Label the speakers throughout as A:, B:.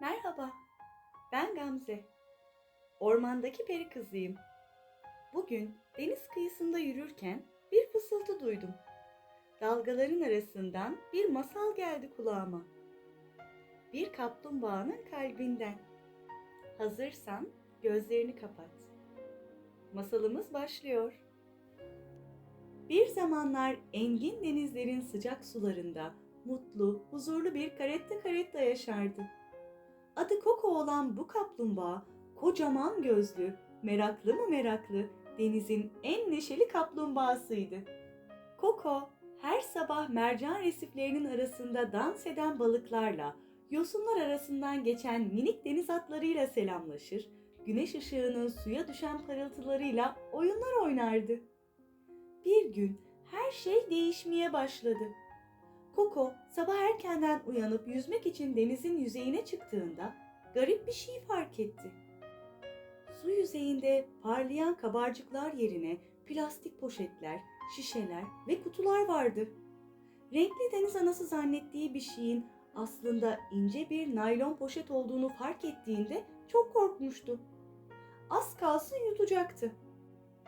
A: Merhaba, ben Gamze. Ormandaki peri kızıyım. Bugün deniz kıyısında yürürken bir fısıltı duydum. Dalgaların arasından bir masal geldi kulağıma. Bir kaplumbağanın kalbinden. Hazırsan gözlerini kapat. Masalımız başlıyor. Bir zamanlar engin denizlerin sıcak sularında mutlu, huzurlu bir karetta karetta yaşardı. Adı Koko olan bu kaplumbağa kocaman gözlü, meraklı mı meraklı denizin en neşeli kaplumbağasıydı. Koko her sabah mercan resiflerinin arasında dans eden balıklarla, yosunlar arasından geçen minik deniz atlarıyla selamlaşır, güneş ışığının suya düşen parıltılarıyla oyunlar oynardı. Bir gün her şey değişmeye başladı. Koko sabah erkenden uyanıp yüzmek için denizin yüzeyine çıktığında garip bir şey fark etti. Su yüzeyinde parlayan kabarcıklar yerine plastik poşetler, şişeler ve kutular vardı. Renkli deniz anası zannettiği bir şeyin aslında ince bir naylon poşet olduğunu fark ettiğinde çok korkmuştu. Az kalsın yutacaktı.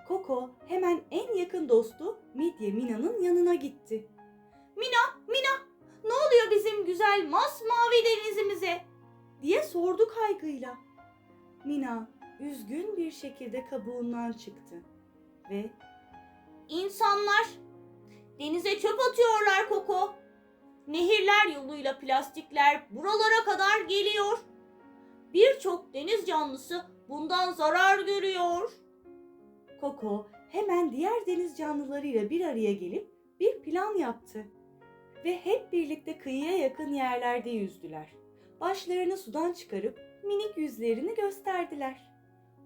A: Koko hemen en yakın dostu Midye Mina'nın yanına gitti.
B: Mina, güzel masmavi denizimize?
A: diye sordu kaygıyla. Mina üzgün bir şekilde kabuğundan çıktı ve
B: İnsanlar denize çöp atıyorlar Koko. Nehirler yoluyla plastikler buralara kadar geliyor. Birçok deniz canlısı bundan zarar görüyor.
A: Koko hemen diğer deniz canlılarıyla bir araya gelip bir plan yaptı. Ve hep birlikte kıyıya yakın yerlerde yüzdüler. Başlarını sudan çıkarıp minik yüzlerini gösterdiler.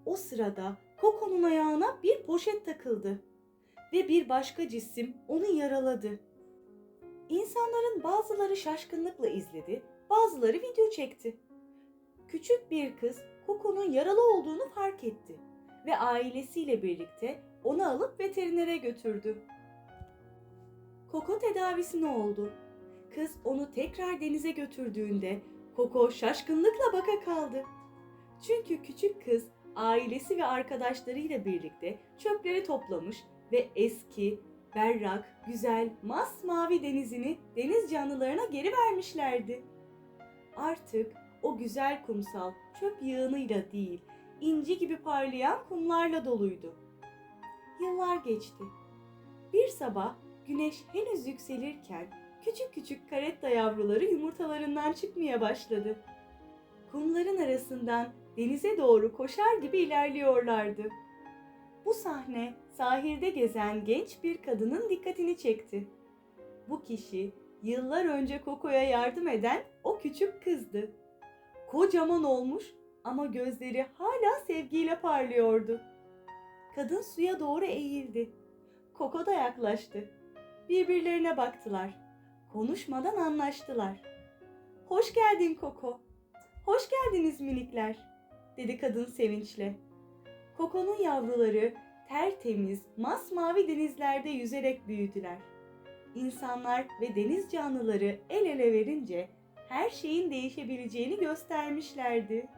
A: O sırada Koko'nun ayağına bir poşet takıldı ve bir başka cisim onu yaraladı. İnsanların bazıları şaşkınlıkla izledi, bazıları video çekti. Küçük bir kız Koko'nun yaralı olduğunu fark etti ve ailesiyle birlikte onu alıp veterinere götürdü. Koko tedavisine oldu. Kız onu tekrar denize götürdüğünde Koko şaşkınlıkla baka kaldı. Çünkü küçük kız ailesi ve arkadaşlarıyla birlikte çöpleri toplamış ve eski, berrak, güzel, masmavi denizini deniz canlılarına geri vermişlerdi. Artık o güzel kumsal çöp yığınıyla değil, inci gibi parlayan kumlarla doluydu. Yıllar geçti. Bir sabah güneş henüz yükselirken küçük küçük karetta yavruları yumurtalarından çıkmaya başladı. Kumların arasından denize doğru koşar gibi ilerliyorlardı. Bu sahne sahilde gezen genç bir kadının dikkatini çekti. Bu kişi yıllar önce Koko'ya yardım eden o küçük kızdı. Kocaman olmuş ama gözleri hala sevgiyle parlıyordu. Kadın suya doğru eğildi. Koko da yaklaştı. Birbirlerine baktılar. Konuşmadan anlaştılar. Hoş geldin Koko. Hoş geldiniz minikler, dedi kadın sevinçle. Koko'nun yavruları tertemiz, masmavi denizlerde yüzerek büyüdüler. İnsanlar ve deniz canlıları el ele verince her şeyin değişebileceğini göstermişlerdi.